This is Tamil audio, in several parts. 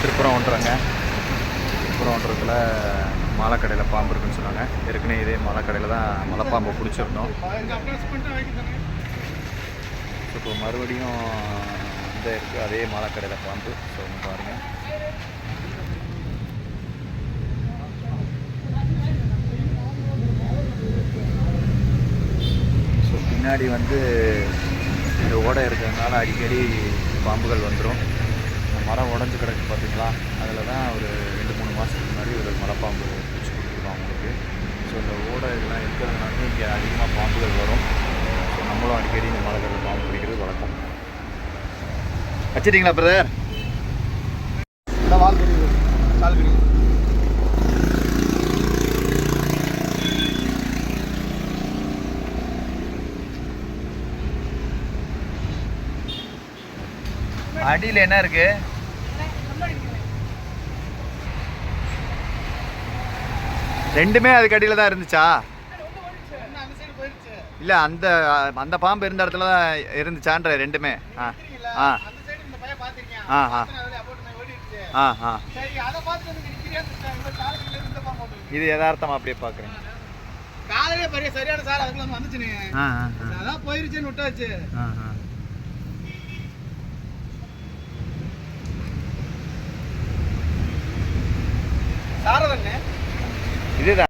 திருப்புறம் ஒன்றுறங்க திருப்புறம் ஒன்றத்தில் மலைக்கடையில் பாம்பு இருக்குன்னு சொன்னாங்க. ஏற்கனவே இதே மலைக்கடையில் தான் மலைப்பாம்பை பிடிச்சிருந்தோம். இப்போ மறுபடியும் இந்த இருக்குது அதே மலைக்கடையில் பாம்பு. ஸோ பாருங்கள் ஸோ பின்னாடி வந்து இந்த ஓடை இருக்கிறதுனால அடிக்கடி பாம்புகள் வந்துடும் மரம் உடஞ்சி கிடக்கு பார்த்தீங்களா? அதில் தான் ஒரு ரெண்டு மூணு மாதத்துக்கு முன்னாடி ஒரு மலைப்பாம்பு பிடிச்சி கொடுத்துருக்கோம் அவங்களுக்கு. ஸோ இந்த ஓடை இதெல்லாம் இருக்கிறதுனால இங்கே அதிகமாக பாம்புகள் வரும். ஸோ நம்மளும் அடிக்கடி இந்த மலைகளில் பாம்பு பிடிக்கிறது வழக்கம். வச்சிட்டிங்களா பிரதர் வால் தெரியுது கால் தெரியுது அடியில் என்ன இருக்குது ரெண்டுமே அதுக்கு அடியில் தான் இருந்துச்சா? இல்லை அந்த அந்த பாம்பு இருந்த இடத்துல தான் இருந்துச்சான்ற ரெண்டுமே. ஆ ஆ. ஆ, ஆ. ஆ ஆ. இது யதார்த்தமா அப்படியே பார்க்குறேன் காலையிலே பெரிய சரியான சார் அதுக்குள்ள வந்து வந்துச்சுனே. ஆ ஆ அதான் போயிருச்சுன்னு விட்டாச்சு. சாரதண்ணே. இதுதான்.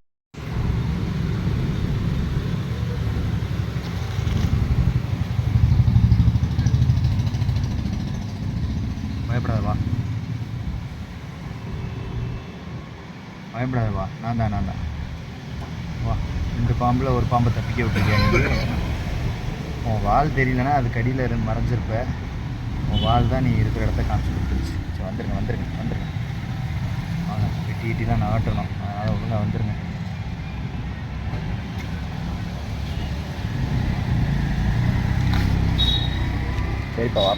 பயப்படாதவா வா நான் தான் நான் தான். வா இந்த பாம்பில் ஒரு பாம்பை தப்பிக்க விட்டுருக்கேன் உன் வால் தெரியலனா அதுக்கு அடியில் இருந்து மறைஞ்சிருப்ப. உன் வால் தான் நீ இருக்கிற இடத்த காமிச்சு கொடுத்துருச்சு. சரி வந்துருங்க வந்துருங்க வந்துருங்க. வாங்க வெட்டி கிட்டி தான் நாட்டணும் அதனால் ஒழுங்காக வந்துடுங்க சரிப்பா வா.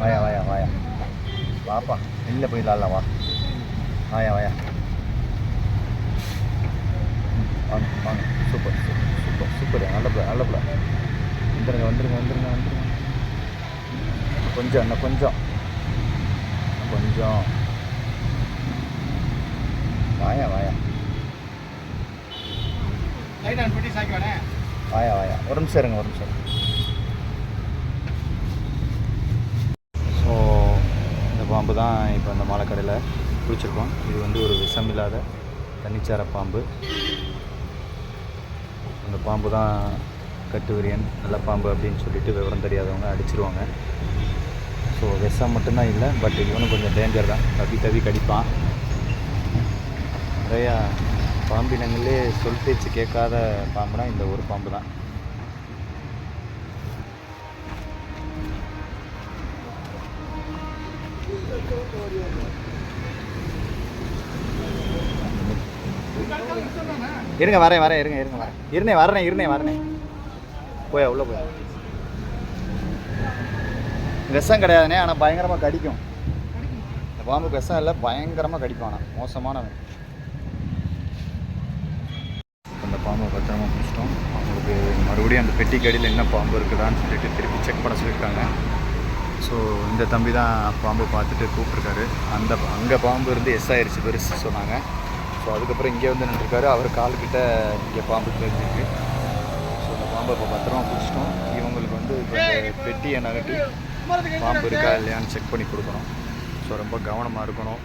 வாயா வாயா வாயா. வாப்பா வெளில போய் வா. வாயா வாயா. வாங்க வாங்க. Super super super super. நல்ல பிள்ளை நல்ல பிள்ளை. வந்துருங்க வந்துருங்க வந்துருங்க வந்துருங்க. கொஞ்சம் இன்னும் கொஞ்சம். கொஞ்சம். வாயா வாயா. வாயா வாயா. ஒரு நிமிஷம் இருங்க ஒரு நிமிஷம் ஸோ இந்த பாம்பு தான் இப்போ இந்த மலைக்கடையில் பிடிச்சிருக்கோம் இது வந்து ஒரு விஷம் இல்லாத தன்னிச்சார பாம்பு. அந்த பாம்பு தான் கட்டுவிரியன் நல்ல பாம்பு அப்படின்னு சொல்லிட்டு விவரம் தெரியாதவங்க அடிச்சிருவாங்க. ஸோ விஷம் மட்டும்தான் இல்லை பட் இவனும் கொஞ்சம் டேஞ்சர் தான். தவி தவி கடிப்பான். நிறையா பாம்பினங்களே சொல் பேச்சு கேட்காத பாம்புனா இந்த ஒரு பாம்பு தான். இருங்க வரேன் வரேன் இருங்க இருங்க வரேன். இருந்தேன் வரேன் இருந்தேன் வரேன் போயா உள்ளே போய். விஷம் கிடையாதுனே ஆனால் பயங்கரமாக கடிக்கும். இந்த பாம்புக்கு விஷம் இல்லை பயங்கரமாக கடிக்கும் ஆனால் மோசமானவன். அந்த பாம்பை பத்திரமா பிடிச்சிட்டோம் அவங்களுக்கு மறுபடியும் அந்த பெட்டி கடியில் என்ன பாம்பு இருக்குதான்னு சொல்லிட்டு திருப்பி செக் பண்ண சொல்லியிருக்காங்க. ஸோ இந்த தம்பி தான் பாம்பை பார்த்துட்டு கூப்பிட்ருக்காரு அந்த அங்கே பாம்பு இருந்து எஸ் ஆயிடுச்சு பெருசு சொன்னாங்க. ஸோ அதுக்கப்புறம் இங்கே வந்து நின்றுருக்காரு. அவர் கால்கிட்ட இங்கே பாம்பு தெரிஞ்சிருக்கு. ஸோ அந்த பாம்பை இப்போ பத்திரமா பிடிச்சிட்டோம் இவங்களுக்கு வந்து இப்போ பெட்டியை நகட்டி பாம்பு இருக்கா இல்லையான்னு செக் பண்ணி கொடுக்கணும். ஸோ ரொம்ப கவனமாக இருக்கணும்.